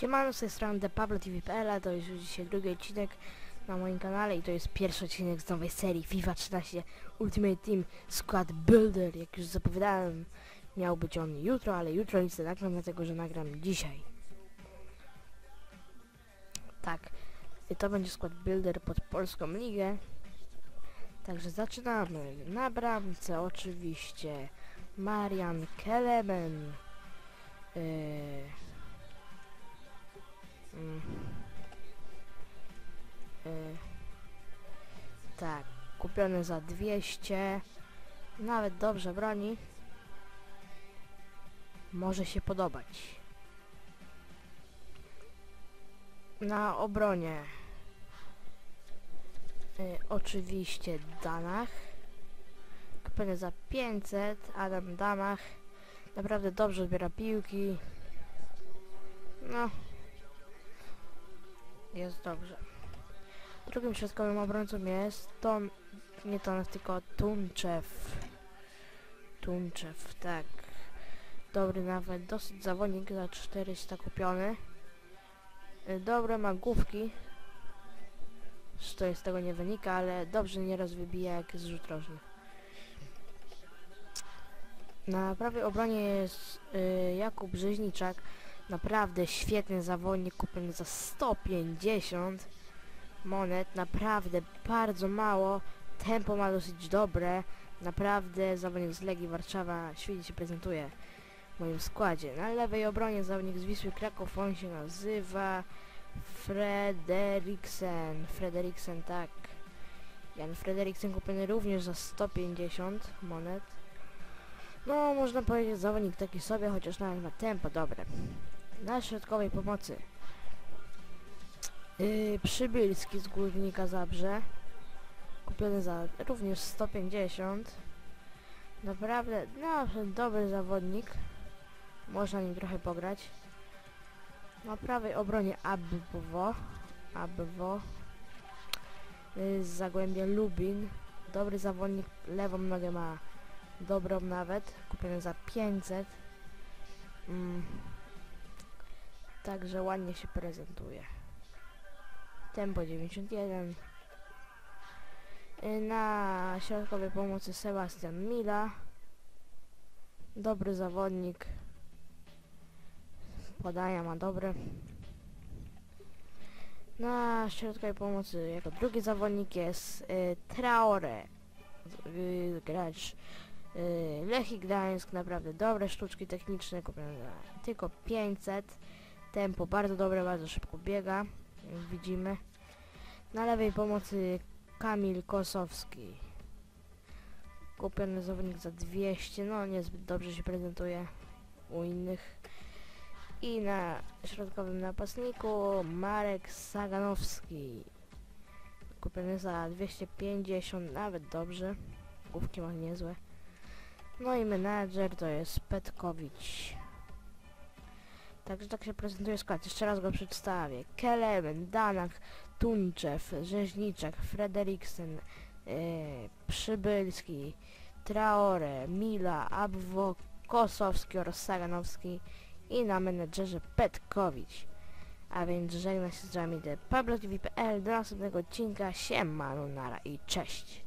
Siemano, z tej strony ThePabloTV.pl, a to jest już dzisiaj drugi odcinek na moim kanale i to jest pierwszy odcinek z nowej serii FIFA 13 Ultimate Team Squad Builder. Jak już zapowiadałem, miał być on jutro, ale jutro nic nie nagram, dlatego że nagram dzisiaj. Tak, i to będzie Squad Builder pod Polską Ligę. Także zaczynamy. Na bramce oczywiście Marian Kelemen. Yy, tak, kupiony za 200. Nawet dobrze broni. Może się podobać. Na obronie y, oczywiście Danach. Kupiony za 500. Adam Danach naprawdę dobrze odbiera piłki. No, jest dobrze. Drugim środkowym obrońcą jest Ton... Nie Ton, tylko Tunczew. Tunczew, tak. Dobry nawet, dosyć zawodnik za 400 kupiony. Y, Dobre ma główki. To z tego nie wynika, ale dobrze nieraz wybija jak jest rzut rożny. Na prawej obronie jest y, Jakub Rzeźniczak. Naprawdę świetny zawodnik kupiony za 150 monet. Naprawdę bardzo mało. Tempo ma dosyć dobre. Naprawdę zawodnik z Legii Warszawa świetnie się prezentuje w moim składzie. Na lewej obronie zawodnik z Wisły Kraków. On się nazywa Frederiksen. Frederiksen, tak. Jan Frederiksen kupiony również za 150 monet. No, można powiedzieć zawodnik taki sobie, chociaż nawet ma tempo dobre. Na środkowej pomocy yy, Przybylski z Górnika Zabrze. Kupiony za również 150 naprawdę no, dobry zawodnik. Można nim trochę pograć. Na prawej obronie Abwo Abwo. Yy, z Zagłębia Lubin. Dobry zawodnik, lewą nogę ma dobrą nawet kupiony za 500 mm. Także ładnie się prezentuje. Tempo 91. Y, Na środkowej pomocy Sebastian Mila. Dobry zawodnik. Podania ma dobre. Na środkowej pomocy jako drugi zawodnik jest y, Traore. Y, gracz y, Lechii Gdańsk. Naprawdę dobre sztuczki techniczne. Kupione tylko 500 tempo bardzo dobre, bardzo szybko biega, jak widzimy. Na lewej pomocy Kamil Kosowski. Kupiony zawodnik za 200, no niezbyt dobrze się prezentuje u innych. I na środkowym napastniku Marek Saganowski. Kupiony za 250, nawet dobrze. Główki ma niezłe. No i menadżer to jest Petkowicz. Także tak się prezentuje skład. Jeszcze raz go przedstawię. Kelemen, Danak, Tunczew, Rzeźniczek, Frederiksen, yy, Przybylski, Traore, Mila, Abwo, Kosowski oraz Saganowski i na menedżerze Petkowicz. A więc żegna się z wami The Pablo do następnego odcinka. Siemano, nara i cześć.